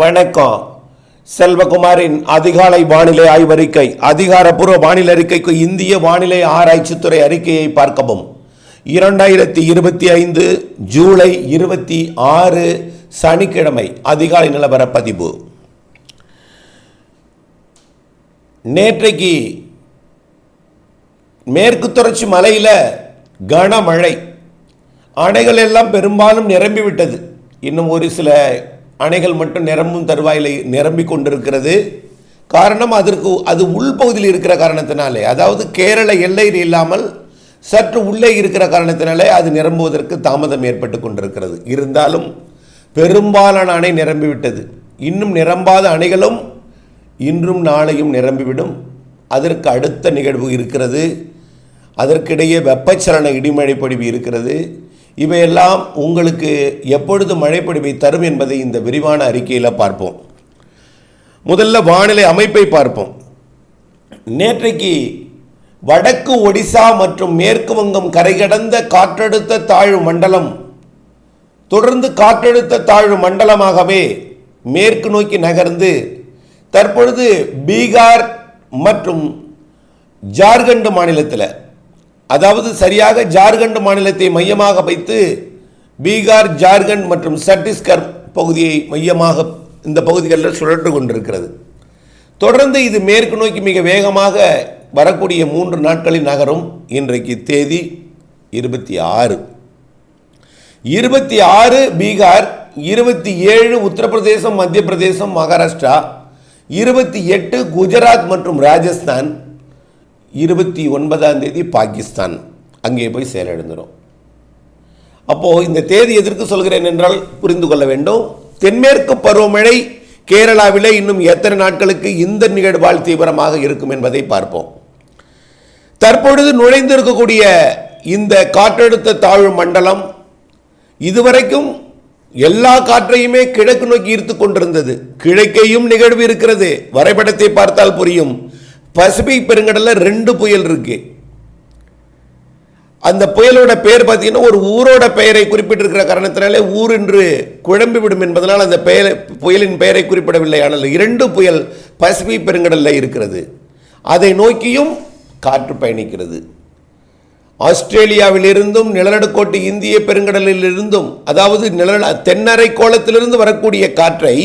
வணக்கம். செல்வகுமாரின் அதிகாலை வானிலை ஆய்வறிக்கை அதிகாரப்பூர்வ வானிலை அறிக்கைக்கு இந்திய வானிலை ஆராய்ச்சித்துறை அறிக்கையை பார்க்கவும். இரண்டாயிரத்தி இருபத்தி ஐந்து ஜூலை இருபத்தி ஆறு சனிக்கிழமை அதிகாலை நிலவர பதிவு நேற்றைக்கு மேற்கு தொடர்ச்சி மலையில் கனமழை. அணைகள் எல்லாம் பெரும்பாலும் நிரம்பிவிட்டது. இன்னும் ஒரு சில அணைகள் மட்டும் நிரம்பும் தருவாயில் நிரம்பி கொண்டிருக்கிறது. காரணம் அதற்கு அது உள்பகுதியில் இருக்கிற காரணத்தினாலே. அதாவது கேரள எல்லையில் இல்லாமல் சற்று உள்ளே இருக்கிற காரணத்தினாலே அது நிரம்புவதற்கு தாமதம் ஏற்பட்டு கொண்டிருக்கிறது. இருந்தாலும் பெரும்பாலான அணை நிரம்பிவிட்டது. இன்னும் நிரம்பாத அணைகளும் இன்றும் நாளையும் நிரம்பிவிடும். அதற்கு அடுத்த நிகழ்வு இருக்கிறது. அதற்கிடையே வெப்பச்சலன இடிமழை பொழிவு இருக்கிறது. இவையெல்லாம் உங்களுக்கு எப்பொழுது மழைப்பொழிவை தரும் என்பதை இந்த விரிவான அறிக்கையில் பார்ப்போம். முதல்ல வானிலை அமைப்பை பார்ப்போம். நேற்றைக்கு வடக்கு ஒடிசா மற்றும் மேற்கு வங்கம் கரைகடந்த காற்றழுத்த தாழ்வு மண்டலம் தொடர்ந்து காற்றழுத்த தாழ்வு மண்டலமாகவே மேற்கு நோக்கி நகர்ந்து தற்பொழுது பீகார் மற்றும் ஜார்க்கண்ட் மாநிலத்தில் அதாவது சரியாக ஜார்க்கண்ட் மாநிலத்தை மையமாக வைத்து பீகார் ஜார்க்கண்ட் மற்றும் சட்டீஸ்கர் பகுதியை மையமாக இந்த பகுதிகளில் சுழன்று கொண்டிருக்கிறது. தொடர்ந்து இது மேற்கு நோக்கி மிக வேகமாக வரக்கூடிய மூன்று நாட்களில் நகரும் இன்றைக்கு தேதி இருபத்தி ஆறு. இருபத்தி ஆறு பீகார் இருபத்தி ஏழு உத்தரப்பிரதேசம் மத்திய பிரதேசம் மகாராஷ்டிரா இருபத்தி எட்டு குஜராத் மற்றும் ராஜஸ்தான் இருபத்தி ஒன்பதாம் தேதி பாகிஸ்தான் அங்கே போய் செயலிழந்துடும் அப்போது இந்த தேதி எதற்கு சொல்கிறேன் என்றால் புரிந்து கொள்ள வேண்டும். தென்மேற்கு பருவமழை கேரளாவிலே இன்னும் எத்தனை நாட்களுக்கு இந்த நிகழ்வால் தீவிரமாக இருக்கும் என்பதை பார்ப்போம். தற்பொழுது நுழைந்திருக்கக்கூடிய இந்த காற்றழுத்த தாழ்வு மண்டலம் இதுவரைக்கும் எல்லா காற்றையுமே கிழக்கு நோக்கி ஈர்த்து கொண்டிருந்தது. கிழக்கையும் நிகழ்வு இருக்கிறது. வரைபடத்தை பார்த்தால் புரியும். பசிபிக் பெருங்கடலில் ரெண்டு புயல் இருக்கு. அந்த புயலோட பெயர் பார்த்தீங்கன்னா ஒரு ஊரோட பெயரை குறிப்பிட்டிருக்கிற காரணத்தினாலே ஊர் என்று குழம்பி விடும் என்பதனால் அந்த பெயர் புயலின் பெயரை குறிப்பிடவில்லை. ஆனால் இரண்டு புயல் பசிபிக் பெருங்கடலில் இருக்கிறது. அதை நோக்கியும் காற்று பயணிக்கிறது. ஆஸ்திரேலியாவிலிருந்தும் நிலநடுக்கோட்டு இந்திய பெருங்கடலில் இருந்தும் அதாவது நில தென்னரை கோலத்திலிருந்து வரக்கூடிய காற்றை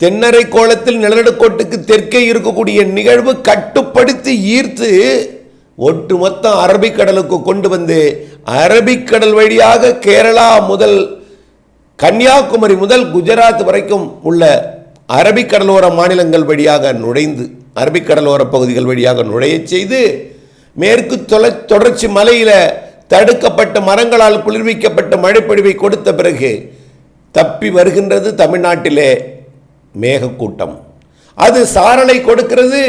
தென்னரை கோலத்தில் நிலநடுக்கோட்டுக்கு தெற்கே இருக்கக்கூடிய நிகழ்வு கட்டுப்படுத்தி ஈர்த்து ஒட்டுமொத்த அரபிக்கடலுக்கு கொண்டு வந்து அரபிக்கடல் வழியாக கேரளா முதல் கன்னியாகுமரி முதல் குஜராத் வரைக்கும் உள்ள அரபிக்கடலோர மாநிலங்கள் வழியாக நுழைந்து அரபிக்கடலோர பகுதிகள் வழியாக நுழைய செய்து மேற்கு தொலை தொடர்ச்சி மலையில் தடுக்கப்பட்ட மரங்களால் குளிர்விக்கப்பட்ட மழைப்பொழிவை கொடுத்த பிறகு தப்பி வருகின்றது தமிழ்நாட்டிலே மேகக்கூட்டம். அது சாரலை கொடுக்கிறது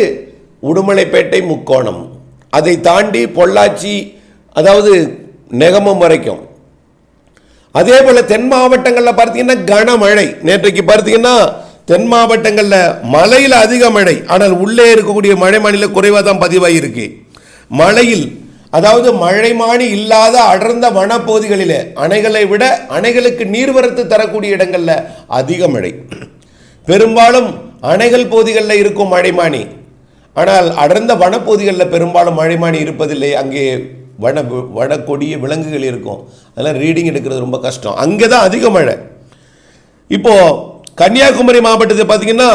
உடுமலைப்பேட்டை முக்கோணம். அதை தாண்டி பொள்ளாச்சி அதாவது நெகமம் வரைக்கும். அதே போல தென் மாவட்டங்களில் பார்த்தீங்கன்னா கனமழை. நேற்றைக்கு பார்த்தீங்கன்னா தென் மாவட்டங்களில் மலையில் அதிக மழை. ஆனால் உள்ளே இருக்கக்கூடிய மழை மாநில குறைவாக தான் பதிவாகியிருக்கு மழையில் அதாவது மழைமானி இல்லாத அடர்ந்த வனப்பகுதிகளில் அணைகளை விட அணைகளுக்கு நீர்வரத்து தரக்கூடிய இடங்களில் அதிக மழை. பெரும்பாலும் அணைகள் பகுதிகளில் இருக்கும் மழைமானி. ஆனால் அடர்ந்த வனப்பகுதிகளில் பெரும்பாலும் மழைமானி இருப்பதில்லை. அங்கே வன வனக்கொடிய விலங்குகள் இருக்கும். அதெல்லாம் ரீடிங் எடுக்கிறது ரொம்ப கஷ்டம். அங்கே தான் அதிக மழை. இப்போது கன்னியாகுமரி மாவட்டத்தை பார்த்தீங்கன்னா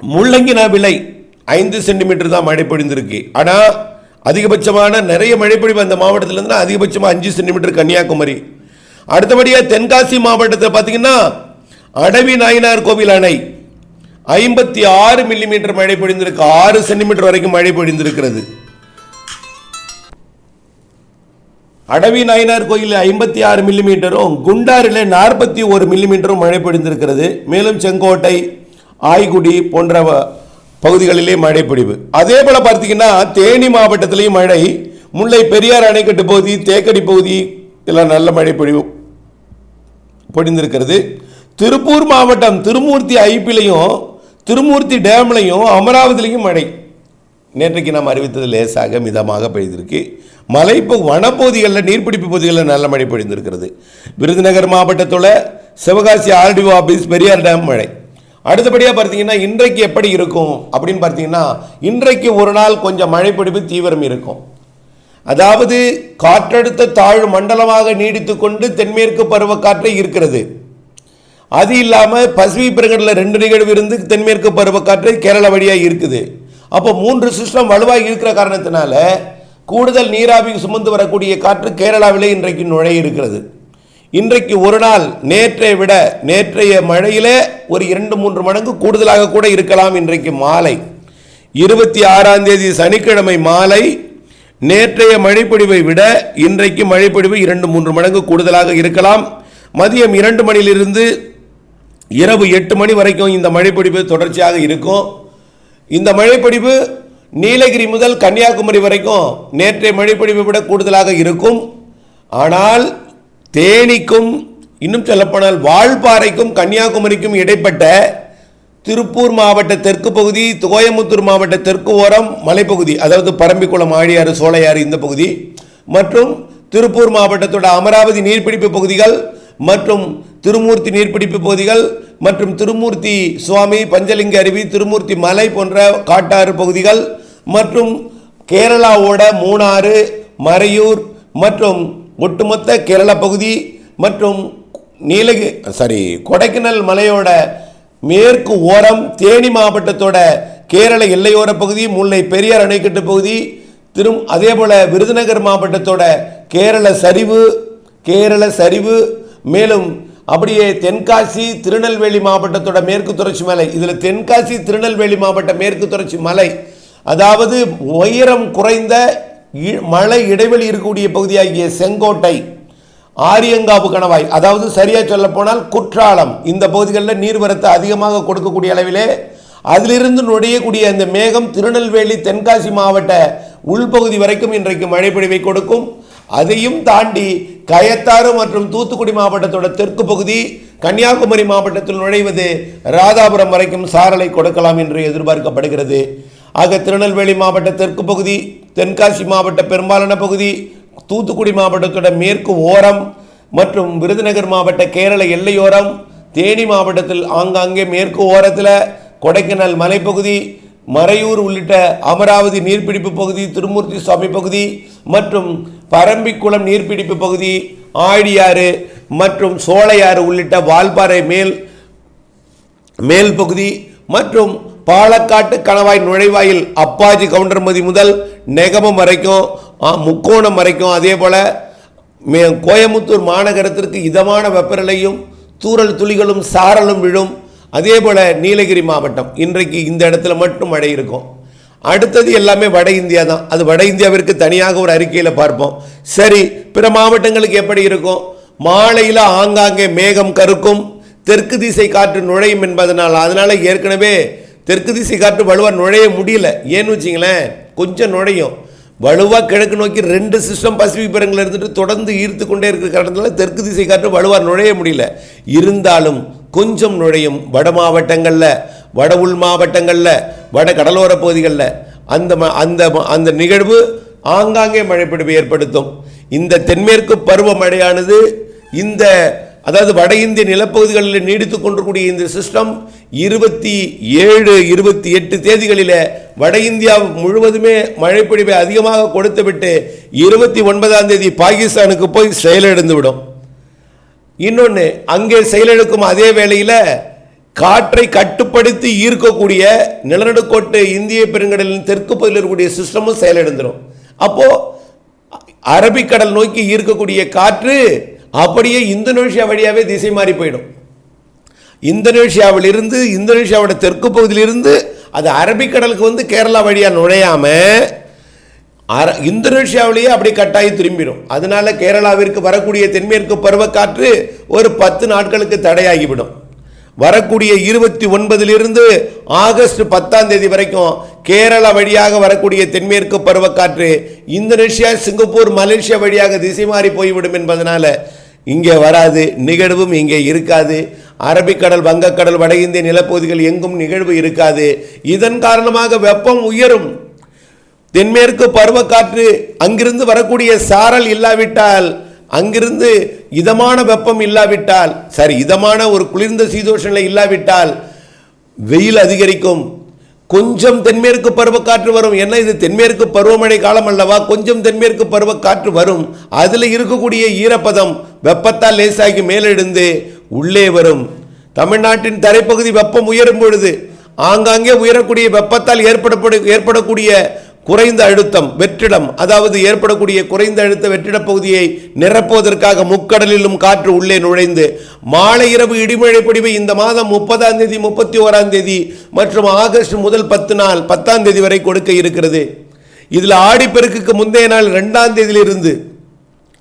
முள்ளங்கினா விலை ஐந்து சென்டிமீட்டர் தான் மழை பொழிந்திருக்கு. ஆனால் அதிகபட்சமான நிறைய மழை பொழிவு அந்த மாவட்டத்தில் இருந்தால் அதிகபட்சமாக அஞ்சு சென்டிமீட்டர் கன்னியாகுமரி. அடுத்தபடியாக தென்காசி மாவட்டத்தை பார்த்தீங்கன்னா அடவி நாயனார் கோவில் அணை. ஐம்பத்தி ஆறு மில்லிமீட்டர் மழை பொழிந்திருக்கு. ஆறு சென்டிமீட்டர் வரைக்கும் மழை பொழிந்திருக்கிறது. அடவி நாயனார் கோயிலில் ஐம்பத்தி ஆறு மில்லிமீட்டரும் குண்டாரில் நாற்பத்தி ஒரு மில்லிமீட்டரும் மழை பொழிந்திருக்கிறது. மேலும் செங்கோட்டை ஆய்குடி போன்ற பகுதிகளிலே மழை பொழிவு. அதே போல் பார்த்தீங்கன்னா தேனி மாவட்டத்திலையும் மழை. முல்லை பெரியார் அணைக்கட்டு பகுதி தேக்கடி பகுதி எல்லாம் நல்ல மழை பொழிவு பொழிந்திருக்கிறது. திருப்பூர் மாவட்டம் திருமூர்த்தி ஐப்பிலையும் திருமூர்த்தி டேம்லையும் அமராவதிலையும் மழை. நேற்றைக்கு நாம் அறிவித்தது லேசாக மிதமாக பெய்திருக்கு. மலைப்பு வனப்பகுதிகளில் நீர்பிடிப்பு பகுதிகளில் நல்ல மழை பொழிந்திருக்கிறது. விருதுநகர் மாவட்டத்தில் Sivakasi RTO office Periyar dam மழை. அடுத்தபடியாக பார்த்தீங்கன்னா இன்றைக்கு எப்படி இருக்கும் அப்படின்னு பார்த்தீங்கன்னா இன்றைக்கு ஒரு நாள் கொஞ்சம் மழைப்பிடிப்பு தீவிரம் இருக்கும். அதாவது காற்றழுத்த தாழ் மண்டலமாக நீடித்து கொண்டு தென்மேற்கு பருவக்காற்றை இருக்கிறது. அது இல்லாமல் பசிபிக் பெருங்கடலில் ரெண்டு நிகழ்வு இருந்து தென்மேற்கு பருவக்காற்று கேரளா வழியாக இருக்குது. அப்போ மூன்று சிஸ்டம் வலுவாக இருக்கிற காரணத்தினால கூடுதல் நீராவி சுமந்து வரக்கூடிய காற்று கேரளாவிலே இன்றைக்கு நுழைய இருக்கிறது. இன்றைக்கு ஒரு நாள் நேற்றை விட நேற்றைய மழையிலே ஒரு இரண்டு மூன்று மடங்கு கூடுதலாக கூட இருக்கலாம் இன்றைக்கு மாலை. இருபத்தி ஆறாம் தேதி சனிக்கிழமை மாலை நேற்றைய மழைப்பொழிவை விட இன்றைக்கு மழைப்பொழிவு இரண்டு மூன்று மடங்கு கூடுதலாக இருக்கலாம். மதியம் இரண்டு மணியிலிருந்து இரவு எட்டு மணி வரைக்கும் இந்த மழைப்பிடிப்பு தொடர்ச்சியாக இருக்கும். இந்த மழைப்பிடிப்பு நீலகிரி முதல் கன்னியாகுமரி வரைக்கும் நேற்றைய மழைப்பொழிவை விட கூடுதலாக இருக்கும். ஆனால் தேனிக்கும் இன்னும் சொல்லப்போனால் வால்பாறைக்கும் கன்னியாகுமரிக்கும் இடைப்பட்ட திருப்பூர் மாவட்ட தெற்கு பகுதி கோயம்புத்தூர் மாவட்ட தெற்கு ஓரம் மலைப்பகுதி அதாவது பரம்பிக்குளம் ஆழியாறு சோழையாறு இந்த பகுதி மற்றும் திருப்பூர் மாவட்டத்தோட அமராவதி நீர்பிடிப்பு பகுதிகள் மற்றும் திருமூர்த்தி நீர்பிடிப்பு பகுதிகள் மற்றும் திருமூர்த்தி சுவாமி பஞ்சலிங்க அருவி திருமூர்த்தி மலை போன்ற காட்டாறு பகுதிகள் மற்றும் கேரளாவோட மூணாறு மறையூர் மற்றும் ஒட்டுமொத்த கேரள பகுதி மற்றும் நீலகி சாரி கொடைக்கானல் மலையோட மேற்கு ஓரம் தேனி மாவட்டத்தோட கேரள எல்லையோர பகுதி முல்லை பெரியார் அணைக்கட்டு பகுதி திரும் அதே போல் விருதுநகர் மாவட்டத்தோட கேரள சரிவு கேரள சரிவு மேலும் அப்படியே தென்காசி திருநெல்வேலி மாவட்டத்தோட மேற்கு தொடர்ச்சி மலை. இதில் தென்காசி திருநெல்வேலி மாவட்ட மேற்கு தொடர்ச்சி மலை. அதாவது உயரம் குறைந்த இ- மலை இடைவெளி இருக்கக்கூடிய பகுதியாகிய செங்கோட்டை ஆரியங்காவு கணவாய் அதாவது சரியாக சொல்ல போனால் குற்றாலம் இந்த பகுதிகளில் நீர்வரத்து அதிகமாக கொடுக்கக்கூடிய அளவிலே அதிலிருந்து நுழையக்கூடிய அந்த மேகம் திருநெல்வேலி தென்காசி மாவட்ட உள்பகுதி வரைக்கும் இன்றைக்கு மழைப்பொழிவை கொடுக்கும். அதையும் தாண்டி கயத்தாறு மற்றும் தூத்துக்குடி மாவட்டத்தோட தெற்கு பகுதி கன்னியாகுமரி மாவட்டத்தில் நுழைவது ராதாபுரம் வரைக்கும் சாரலை கொடுக்கலாம் என்று எதிர்பார்க்கப்படுகிறது. ஆக திருநெல்வேலி மாவட்ட தெற்கு பகுதி தென்காசி மாவட்ட பெரும்பாலான பகுதி தூத்துக்குடி மாவட்டத்தோட மேற்கு ஓரம் மற்றும் விருதுநகர் மாவட்ட கேரள எல்லையோரம் தேனி மாவட்டத்தில் ஆங்காங்கே மேற்கு ஓரத்தில் கொடைக்கானல் மலைப்பகுதி மறையூர் உள்ளிட்ட அமராவதி நீர்பிடிப்பு பகுதி திருமூர்த்தி சுவாமி பகுதி மற்றும் பரம்பிக்குளம் நீர்பிடிப்பு பகுதி ஆழியாறு மற்றும் சோழையாறு உள்ளிட்ட வால்பாறை மேல் மேல் பகுதி மற்றும் பாலக்காட்டு கணவாய் நுழைவாயில் அப்பாஜி கவுண்டர்மதி முதல் நெகமம் வரைக்கும் முக்கோணம் வரைக்கும் அதே போல் மே கோயமுத்தூர் மாநகரத்திற்கு இதமான வெப்பநிலையும் தூறல் துளிகளும் சாரலும் விழும் அதே போல் நீலகிரி மாவட்டம். இன்றைக்கு இந்த இடத்துல மட்டும் மழை இருக்கும். அடுத்தது எல்லாமே வட இந்தியா தான். அது வட இந்தியாவிற்கு தனியாக ஒரு அறிக்கையில் பார்ப்போம். சரி பிற மாவட்டங்களுக்கு எப்படி இருக்கும்? மாலையில் ஆங்காங்கே மேகம் கருக்கும் தெற்கு திசை காற்று நுழையும் என்பதனால் அதனால் ஏற்கனவே தெற்கு திசை காற்று வலுவாக நுழைய முடியல. ஏன்னு வச்சிங்களேன் கொஞ்சம் நுழையும். வலுவாக கிழக்கு நோக்கி ரெண்டு சிஸ்டம் பசிபிக் பெருங்கில் இருந்துட்டு தொடர்ந்து ஈர்த்து கொண்டே இருக்கிற காரணத்தினால தெற்கு திசை காற்று வலுவாக நுழைய முடியல. இருந்தாலும் கொஞ்சம் நுழையும் வட மாவட்டங்களில். வட உள் மாவட்டங்களில் வட கடலோர பகுதிகளில் அந்த ம- அந்த அந்த நிகழ்வு ஆங்காங்கே மழைப்பிடிப்பு ஏற்படுத்தும். இந்த தென்மேற்கு பருவமழையானது இந்த அதாவது வட இந்திய நிலப்பகுதிகளில் நீடித்து கொண்டிருக்கூடிய இந்த சிஸ்டம் இருபத்தி ஏழு இருபத்தி எட்டு தேதிகளில் வட இந்தியா முழுவதுமே மழைப்பிடிவை அதிகமாக கொடுத்துவிட்டு இருபத்தி ஒன்பதாம் தேதி பாகிஸ்தானுக்கு போய் செயலிழந்து விடும் இன்னொன்று அங்கே செயலிழக்கும் அதே வேளையில் காற்றை கட்டுப்படுத்தி ஈர்க்கக்கூடிய நிலநடுக்கோட்டு இந்திய பெருங்கடலின் தெற்கு பகுதியில் இருக்கக்கூடிய சிஸ்டமும் செயலிழந்துடும் அப்போ அரபிக்கடல் நோக்கி ஈர்க்கக்கூடிய காற்று அப்படியே இந்தோனேஷியா வழியாகவே திசை மாறி போயிடும். இந்தோனேஷியாவிலிருந்து இந்தோனேஷியாவோட தெற்கு பகுதியிலிருந்து அது அரபிக்கடலுக்கு வந்து கேரளா வழியாக நுழையாம அர இந்தோனேஷியாவிலேயே அப்படி கட்டாயி திரும்பிடும் அதனால கேரளாவிற்கு வரக்கூடிய தென்மேற்கு பருவக்காற்று ஒரு பத்து நாட்களுக்கு தடையாகிவிடும். வரக்கூடிய இருபத்தி ஒன்பதிலிருந்து ஆகஸ்ட் பத்தாம் தேதி வரைக்கும் கேரளா வழியாக வரக்கூடிய தென்மேற்கு பருவக்காற்று இந்தோனேஷியா சிங்கப்பூர் மலேசியா வழியாக திசை மாறி போய்விடும் என்பதனால் இங்கே வராது நிகழ்வும் இங்கே இருக்காது. அரபிக்கடல் வங்கக்கடல் வட இந்திய நிலப்பகுதிகள் எங்கும் நிகழ்வு இருக்காது. இதன் காரணமாக வெப்பம் உயரும். தென்மேற்கு பருவக்காற்று அங்கிருந்து வரக்கூடிய சாரல் இல்லாவிட்டால் அங்கிருந்து இதமான வெப்பம் இல்லாவிட்டால் சரி இதமான ஒரு குளிர்ந்த சீதோஷ நிலை இல்லாவிட்டால் வெயில் அதிகரிக்கும். கொஞ்சம் தென்மேற்கு பருவக்காற்று வரும். என்ன இது? தென்மேற்கு பருவமழை காலம் அல்லவா? கொஞ்சம் தென்மேற்கு பருவக்காற்று வரும். அதில் இருக்கக்கூடிய ஈரப்பதம் வெப்பத்தால் லேசாகி மேலெழுந்து உள்ளே வரும். தமிழ்நாட்டின் தரைப்பகுதி வெப்பம் உயரும் பொழுது ஆங்காங்கே உயரக்கூடிய வெப்பத்தால் ஏற்படப்படு ஏற்படக்கூடிய குறைந்த அழுத்தம் வெற்றிடம் அதாவது ஏற்படக்கூடிய குறைந்த அழுத்த வெற்றிட பகுதியை நிரப்புவதற்காக முக்கடலிலும் காற்று உள்ளே நுழைந்து மாலை இரவு இடிமழை பொடிவை இந்த மாதம் முப்பதாம் தேதி முப்பத்தி ஓராம் தேதி மற்றும் ஆகஸ்ட் முதல் பத்து நாள் பத்தாம் தேதி வரை கொடுக்க இருக்கிறது. இதில் ஆடிப்பெருக்குக்கு முந்தைய நாள் ரெண்டாம் தேதியிலிருந்து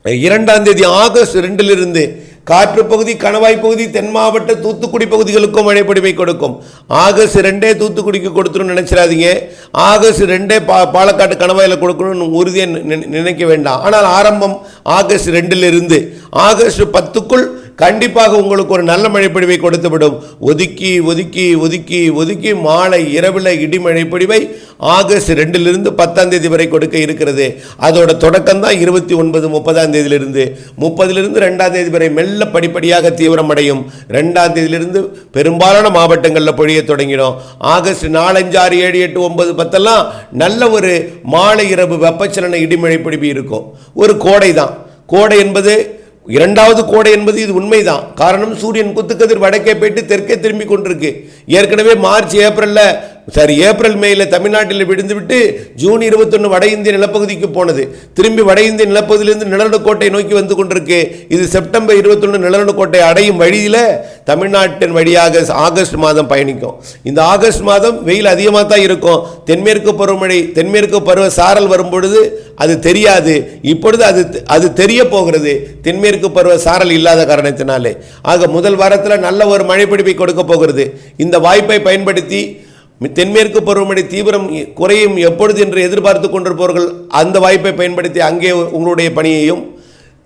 இரண்டாம் தேதி ஆகஸ்ட் ரெண்டிலிருந்து காற்று பகுதி கணவாய் பகுதி தென் மாவட்ட தூத்துக்குடி பகுதிகளுக்கும் மழைப்பொழிவை கொடுக்கும். ஆகஸ்ட் ரெண்டே தூத்துக்குடிக்கு கொடுத்துரும் நினைச்சிடாதீங்க. ஆகஸ்ட் ரெண்டே பா பாலக்காட்டு கணவாயில் கொடுக்கணும்னு உறுதியை நினை- நினைக்க வேண்டாம். ஆனால் ஆரம்பம் ஆகஸ்ட் ரெண்டிலிருந்து ஆகஸ்ட் பத்துக்குள் கண்டிப்பாக உங்களுக்கு ஒரு நல்ல மழைப்பொழிவை கொடுத்து விடும் ஒதுக்கி ஒதுக்கி ஒதுக்கி ஒதுக்கி மாலை இரவில் இடிமழை பொழிவை ஆகஸ்ட் ரெண்டிலிருந்து பத்தாம் தேதி வரை கொடுக்க இருக்கிறது. அதோட தொடக்கம் தான் இருபத்தி ஒன்பது முப்பதாம் தேதியிலிருந்து. முப்பதிலிருந்து ரெண்டாம் தேதி வரை மெல்ல படிப்படியாக தீவிரமடையும். ரெண்டாம் தேதியிலிருந்து பெரும்பாலான மாவட்டங்களில் பொழிய தொடங்கிடும். ஆகஸ்ட் நாலஞ்சு ஆறு ஏழு எட்டு ஒன்பது பத்தெல்லாம் நல்ல ஒரு மாலை இரவு வெப்பச்சலன இடிமழை இருக்கும். ஒரு கோடை தான் கோடை என்பது இரண்டாவது கோடை என்பது இது உண்மைதான். காரணம் சூரியன் குத்துக்கதிர் வடக்கே போயிட்டு தெற்கே திரும்பி கொண்டிருக்கு. ஏற்கனவே மார்ச் ஏப்ரலில் சரி ஏப்ரல் மேல தமிழ்நாட்டில் விழுந்து விட்டு ஜூன் இருபத்தொன்று வட இந்திய நிலப்பகுதிக்கு போனது. திரும்பி வட இந்திய நிலப்பகுதியிலிருந்து நிலநடுக்கோட்டை நோக்கி வந்து கொண்டிருக்கு. இது செப்டம்பர் இருபத்தொன்று நிலநடுக்கோட்டை அடையும் வழியில் தமிழ்நாட்டின் வழியாக ஆகஸ்ட் மாதம் பயணிக்கும். இந்த ஆகஸ்ட் மாதம் வெயில் அதிகமாக தான் இருக்கும். தென்மேற்கு பருவமழை தென்மேற்கு பருவ சாரல் வரும் பொழுது அது தெரியாது. இப்பொழுது அது அது தெரிய போகிறது. தென்மேற்கு பருவ சாரல் இல்லாத காரணத்தினாலே. ஆக முதல் வாரத்தில் நல்ல ஒரு மழைப்பிடிப்பை கொடுக்க போகிறது. இந்த வாய்ப்பை பயன்படுத்தி தென்மேற்கு பருவமழை தீவிரம் குறையும் எப்பொழுது என்று எதிர்பார்த்து கொண்டிருப்பவர்கள் அந்த வாய்ப்பை பயன்படுத்தி அங்கே உங்களுடைய பணியையும்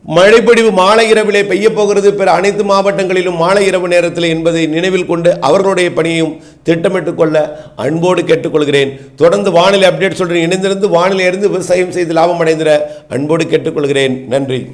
மழைப்பொழிவு மாலை இரவிலே பெய்ய போகிறது பிற அனைத்து மாவட்டங்களிலும் மாலை இரவு நேரத்தில் என்பதை நினைவில் கொண்டு அவர்களுடைய பணியையும் திட்டமிட்டுக் கொள்ள அன்போடு கேட்டுக்கொள்கிறேன். தொடர்ந்து வானிலை அப்டேட் சொல்றேன். இணைந்திருந்து வானிலை இருந்து விவசாயம் செய்து லாபம் அடைந்திட அன்போடு கேட்டுக்கொள்கிறேன். நன்றி.